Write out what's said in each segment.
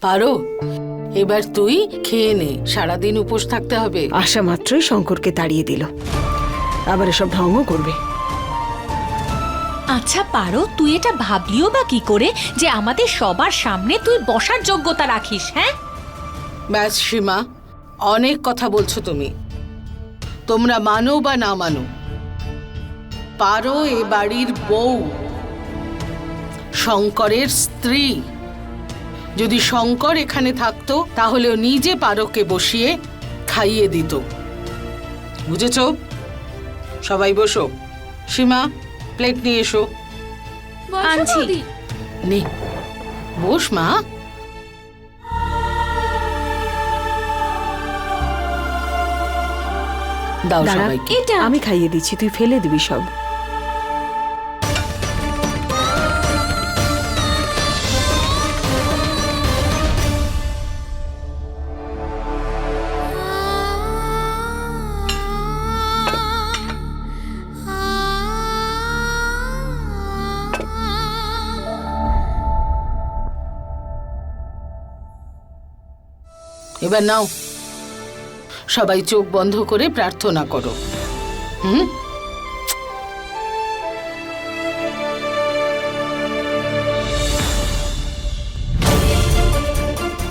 পারো এবার তুই খেয়ে নে সারাদিন উপোস থাকতে হবে। আশা মাত্রই শঙ্করকে তাড়িয়ে দিল। আবার এসব ঢঙ্গ করবে। আচ্ছা পারো তুই এটা ভাবলিও বা কি করে যে আমাদের সবার সামনে তুই বসার যোগ্যতা রাখিস হ্যাঁ? ব্যাস সীমা অনেক কথা বলছো তুমি। তোমরা মানো বা না মানো পারো এ বাড়ির বউ। শঙ্করের স্ত্রী। যদি শঙ্কর এখানে থাকতো তাহলে ও নিজে পারোকে বসিয়ে খাইয়ে দিত। বুঝেছ? সবাই বসো। সীমা প্লেট নিয়ে এসো। আনছি। নে। বস মা। দাও সবাইকে। আমি খাইয়ে দিচ্ছি তুই ফেলে দিবি সব। এবার নাও। সবাই চোখ বন্ধ করে প্রার্থনা করো। হুম?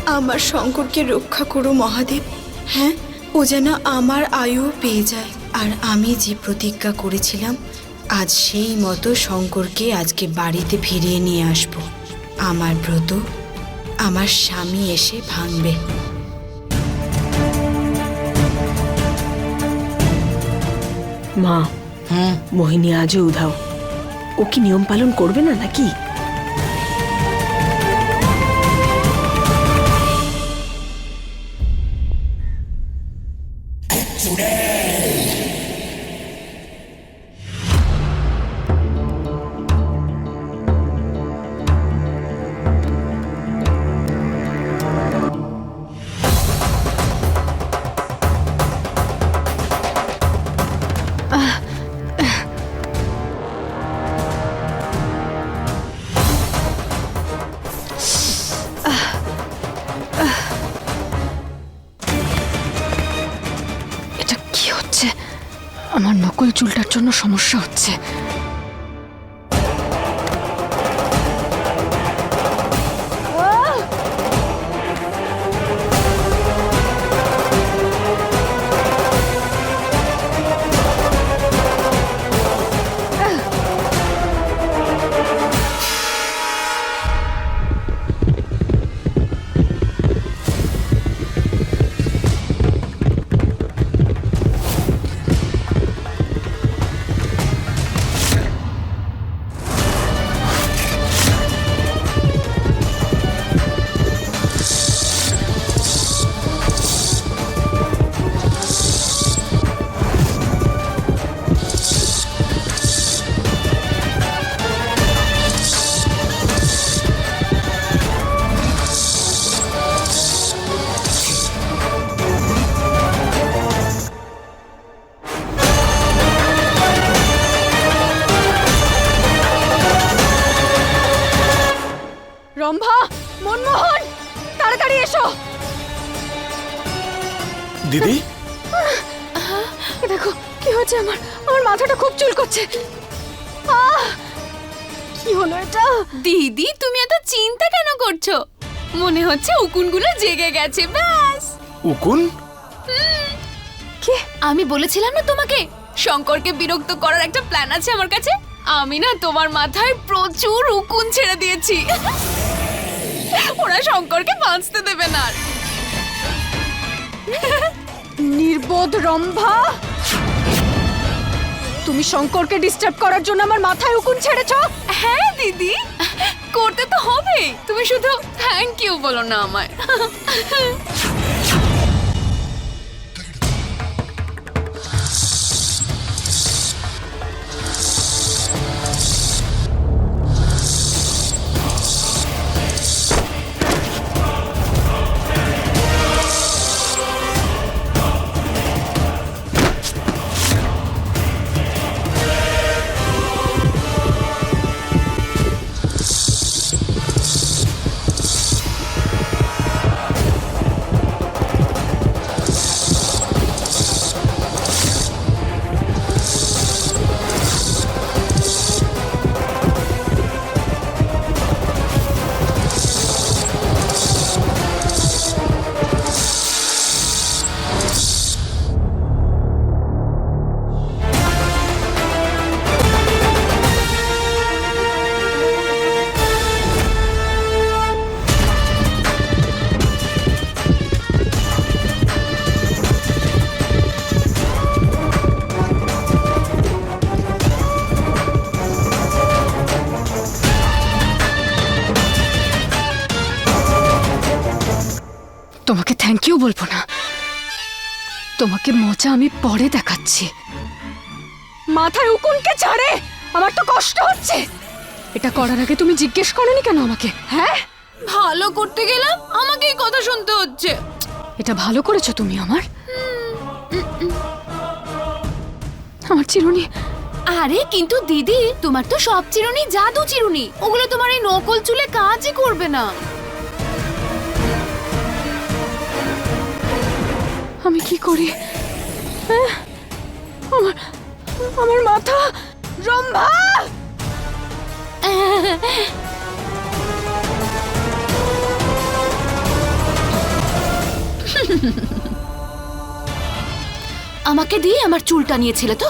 আমার শঙ্করকে রক্ষা করো, মহাদেব। হ্যাঁ ও যেন আমার আয়ু পেয়ে যায়। আর আমি যে প্রতিজ্ঞা করেছিলাম, আজ সেই মতো শঙ্করকে আজকে বাড়িতে ফিরিয়ে নিয়ে আসব। আমার ব্রত, আমার স্বামী এসে ভাঙবে। মা হ্যাঁ। মোহিনী আজও উধাও। ও কি নিয়ম পালন করবে না নাকি? নকল চুলটার জন্য সমস্যা হচ্ছে। উকুনগুলো জেগে গেছে ব্যাস। উকুন? কি? আমি বলেছিলাম না তোমাকে? শঙ্করকে বিরক্ত করার একটা প্ল্যান আছে আমার কাছে? আমি না তোমার মাথায় প্রচুর উকুন ছেড়ে দিয়েছি। ওরা শঙ্করকে বাঁচতে দেবে না নির্বোধ রম্ভা! তুমি শঙ্করকে ডিস্টার্ব করার জন্য আমার মাথায় উকুন ছেড়েছো? হ্যাঁ দিদি। করতে তো হবে। তুমি শুধু থ্যাংক ইউ বলো না আমায়। বলব না। তোমাকে মজা আমি পরে দেখাচ্ছি। মাথায় উকুনকে ছাড়ে! আমার তো কষ্ট হচ্ছে। এটা করার আগে তুমি জিজ্ঞেস করনি কেন আমাকে হ্যাঁ? ভালো করতে গেলাম আমাকেই কথা শুনতে হচ্ছে। এটা ভালো করেছ তুমি আমার? আমার চিরুনি। আরে কিন্তু দিদি তোমার তো সব চিরুনি জাদু চিরুনি। ওগুলো তোমার এই নকল চুলে কাজই করবে না। আমি কি করি? আমার আমার মাথা! রম্ভা! আমাকে দিয়ে আমার চুলটা নিয়েছিলে তো?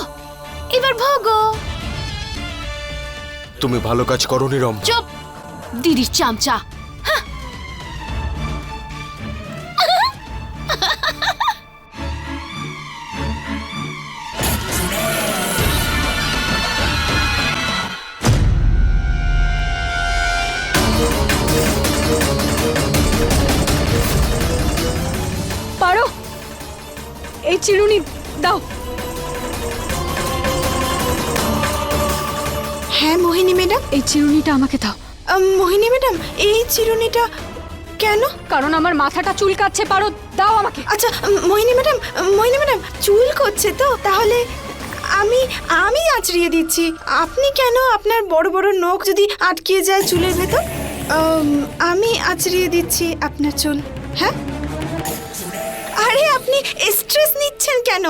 এবার ভোগো! তুমি ভালো কাজ করনি রম। চুপ! দিদির চামচা। চিরুনি দাও। হ্যাঁ মোহিনী ম্যাডাম। এই চিরুনিটা আমাকে দাও। মোহিনী ম্যাডাম এই চিরুনিটা কেন? কারণ আমার মাথাটা চুলকাচ্ছে পারো দাও আমাকে। আচ্ছা মোহিনী ম্যাডাম মোহিনী ম্যাডাম চুল করছে তো তাহলে আমি আমি আঁচড়িয়ে দিচ্ছি। আপনি কেন আপনার বড় বড় নখ যদি আটকিয়ে যায় চুলের ভেতর? আমি আঁচড়িয়ে দিচ্ছি আপনার চুল। হ্যাঁ? আপনি স্ট্রেস নিচ্ছেন কেন?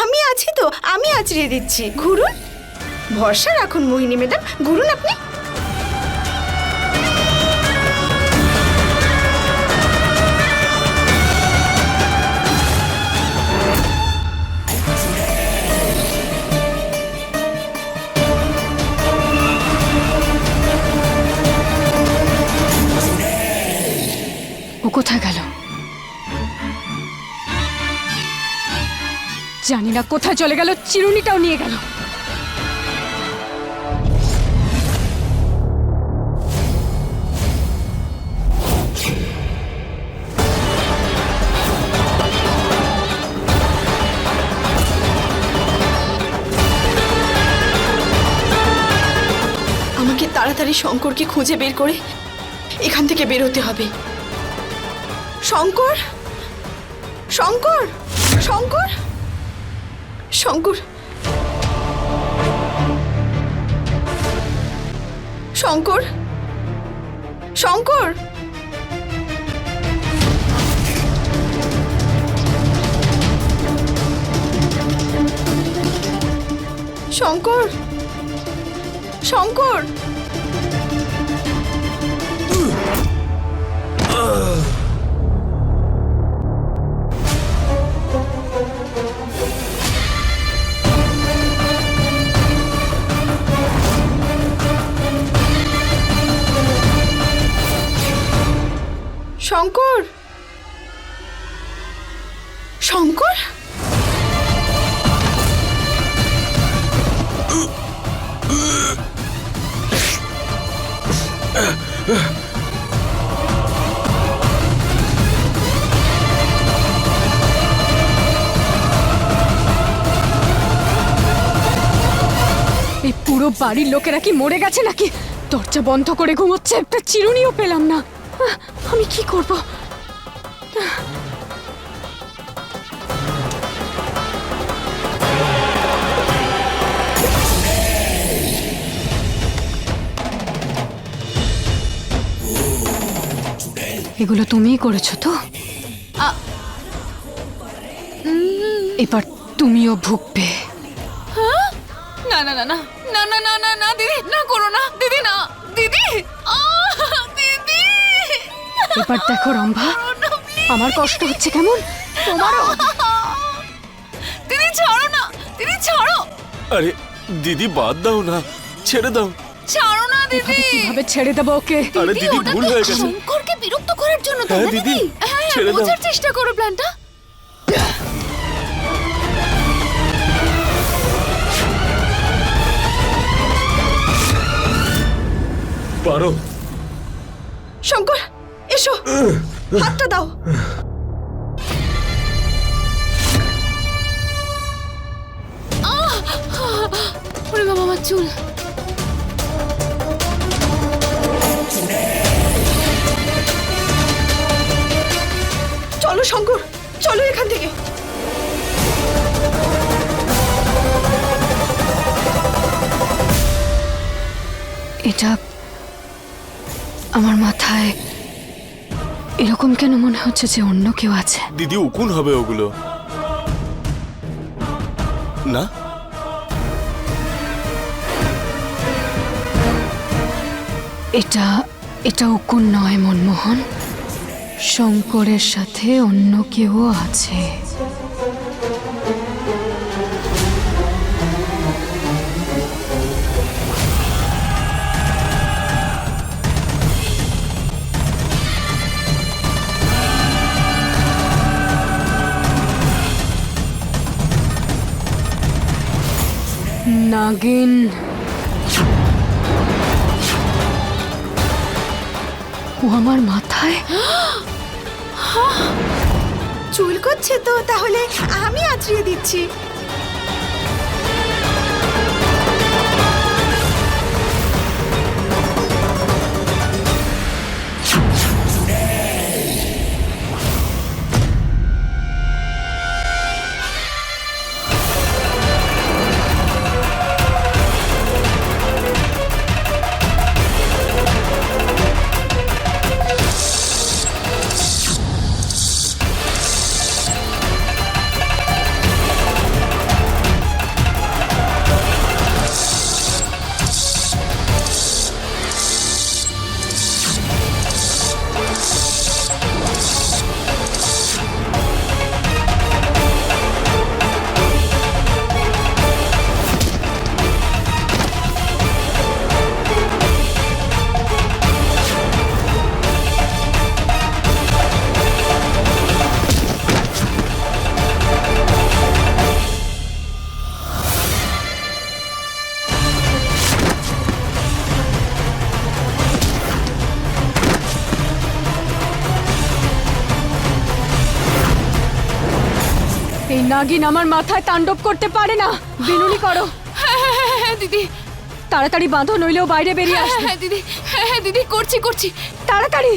আমি আছি তো, আমি আঁচড়িয়ে দিচ্ছি। ঘুরুন। ভরসা রাখুন, মোহিনী ম্যাডাম। ঘুরুন আপনি। কোথায় গেল? জানি না কোথায় চলে গেল, চিরুনিটাও নিয়ে গেল। আমাকে তাড়াতাড়ি শঙ্করকে খুঁজে বের করে এখান থেকে বের হতে হবে। শঙ্কর? শঙ্কর? শঙ্কর? শঙ্কর। শঙ্কর। শঙ্কর! শঙ্কর! শঙ্কর! শঙ্কর? শঙ্কর? এই পুরো বাড়ির লোকেরা কি মরে গেছে নাকি? দরজা বন্ধ করে ঘুমোচ্ছে, একটা চিরুনিও পেলাম না। আমি কি করব? এগুলো তুমিই করেছ তো? এবার তুমিও ভুগবে। না না না না না না না না না, দিদি, না করো না। দিদি না, দিদি! এবার দেখো রম্ভা আমার কষ্ট হচ্ছে কেমন? তোমারও। দিদি ছাড়ো না দিদি ছাড়ো। আরে দিদি বাদ দাও না ছেড়ে দাও। ছাড়ো না দিদি। কীভাবে ছেড়ে দেবো ওকে? আরে দিদি ভুল হয়ে গেছে। শঙ্করকে বিরক্ত করার জন্য তো হ্যাঁ, না, দিদি, হ্যাঁ হ্যাঁ ছেড়ে দাও। বোঝার চেষ্টা করো প্ল্যানটা। পারো। শঙ্কর এসো, হাতটা দাও। ওরে বাবা, আমার চুল। চলো, শঙ্কর, চলো এখান থেকে। এটা আমার মাথায় এরকম কেন মনে হচ্ছে যে অন্য কেউ আছে? দিদি উকুন হবে ওগুলো। না? এটা এটা উকুন নয় মনমোহন। শঙ্করের সাথে অন্য কেউ আছে। নাগিন। ও আমার মাথায়? চুল করছে তো তাহলে আমি আছড়িয়ে দিচ্ছি। নাগিন আমার মাথায় তাণ্ডব করতে পারে না। বিনুনি করো। হ্যাঁ হ্যাঁ হ্যাঁ, হ্যাঁ দিদি। তাড়াতাড়ি বাঁধো নইলেও বাইরে বেরিয়ে হ্যাঁ আসবে। হ্যাঁ দিদি। হ্যাঁ হ্যাঁ দিদি করছি করছি। তাড়াতাড়ি।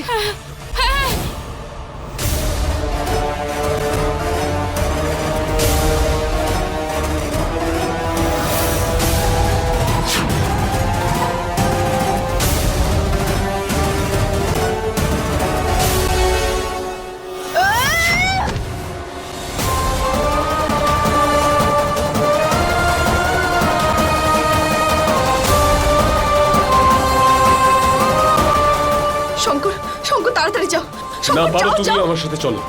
না বারো তুমি আমার সাথে চলো।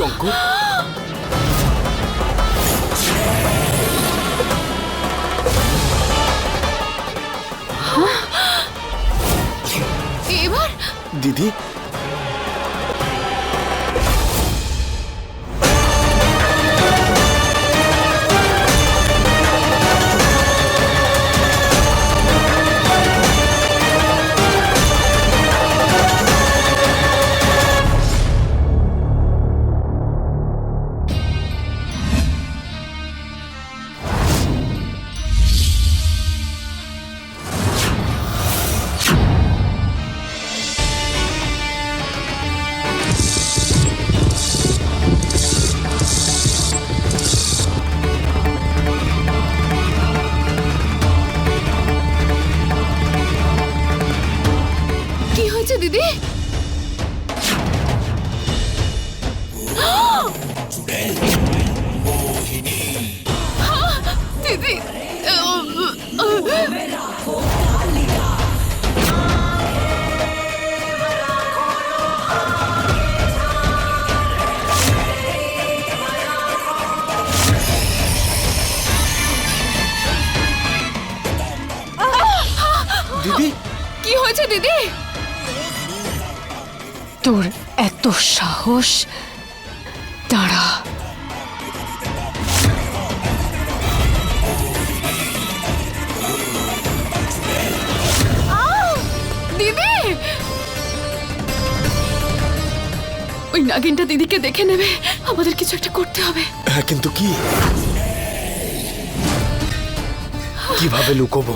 শঙ্কর এবার দিদি দিদি? কি হয়েছে দিদি? তোর এত সাহস। দাঁড়া। দিদি! ওই নাগিনটা দিদিকে দেখে নেবে। আমাদের কিছু একটা করতে হবে। হ্যাঁ কিন্তু কি? কীভাবে লুকোবো?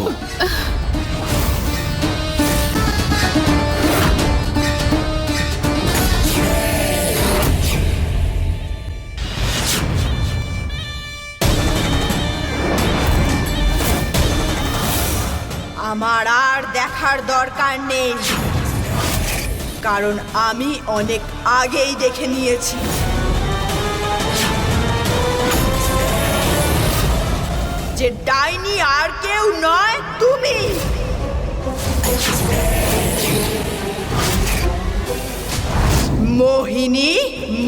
দেখার দরকার নেই। কারণ আমি অনেক আগেই দেখে নিয়েছি। যে ডাইনি আর কেউ নয়, তুমি। মোহিনী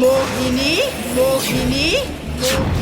মোহিনী মোহিনী মোহিনী।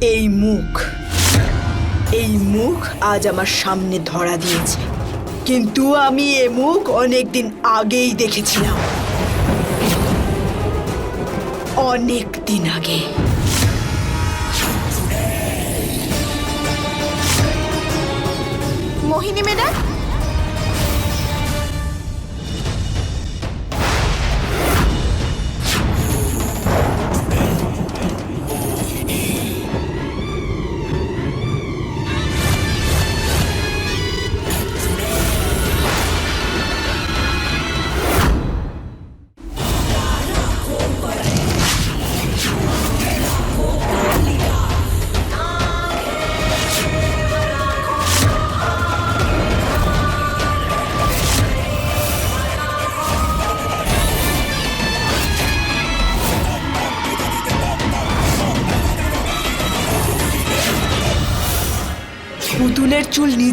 এই মুখ। এই মুখ আজ আমার সামনে ধরা দিয়েছে। কিন্তু আমি এ মুখ অনেকদিন আগেই দেখেছিলাম। অনেক দিন আগে। মোহিনী ম্যাডাম?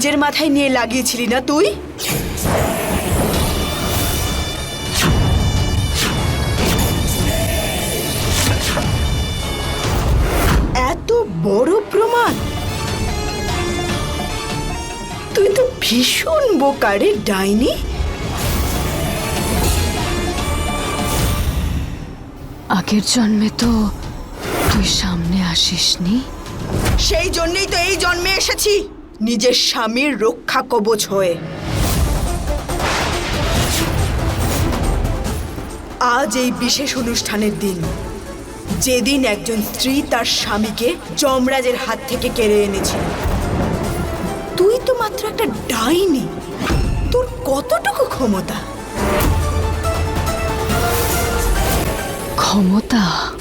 নিজের মাথায় নিয়ে লাগিয়েছিলি না তুই? এত বড় প্রমাণ। তুই তো ভীষণ বোকারে ডাইনি। আগের জন্মে তো তুই সামনে আসিসনি। সেই জন্যই তো এই জন্মে এসেছি। নিজের স্বামীর রক্ষা কবচ হয়ে। আজ এই বিশেষ অনুষ্ঠানের দিন। যেদিন একজন স্ত্রী তার স্বামীকে যমরাজের হাত থেকে কেড়ে এনেছিল। তুই তো মাত্র একটা ডাইনি। তোর কতটুকু ক্ষমতা? ক্ষমতা?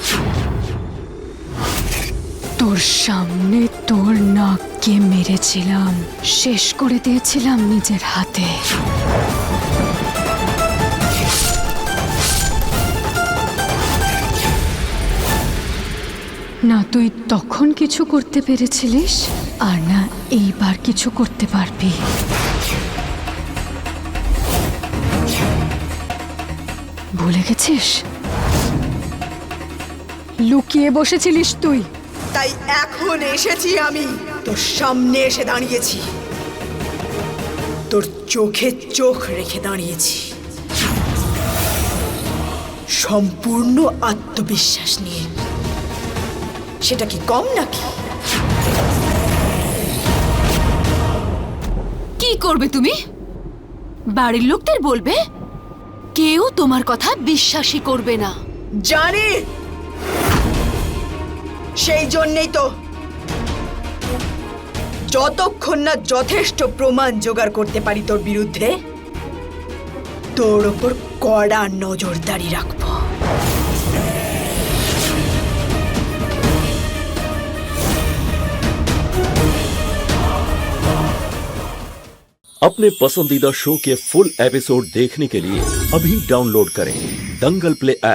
তোর সামনে তোর নাককে মেরেছিলাম। শেষ করে দিয়েছিলাম নিজের হাতে। না, তুই তখন কিছু করতে পেরেছিলিস, আর না এইবার কিছু করতে পারবি। ভুলে গেছিস? লুকিয়ে বসেছিলিস তুই। তাই এখন এসেছি আমি। তোর সামনে এসে দাঁড়িয়েছি। তোর চোখে চোখ রেখে দাঁড়িয়েছি। সম্পূর্ণ আত্মবিশ্বাস নিয়ে। সেটা কি কম নাকি? কি করবে তুমি? বাড়ির লোকদের বলবে? কেউ তোমার কথা বিশ্বাসই করবে না। জানি! সেই জন্যেই তো যতক্ষণ না যথেষ্ট প্রমাণ জোগাড় করতে পারি তোর বিরুদ্ধে তোর ওপর কড়া নজরদারি রাখবো अपने पसंदीदा शो के फुल एपिसोड देखने के लिए अभी डाउनलोड करें दंगल प्ले ऐप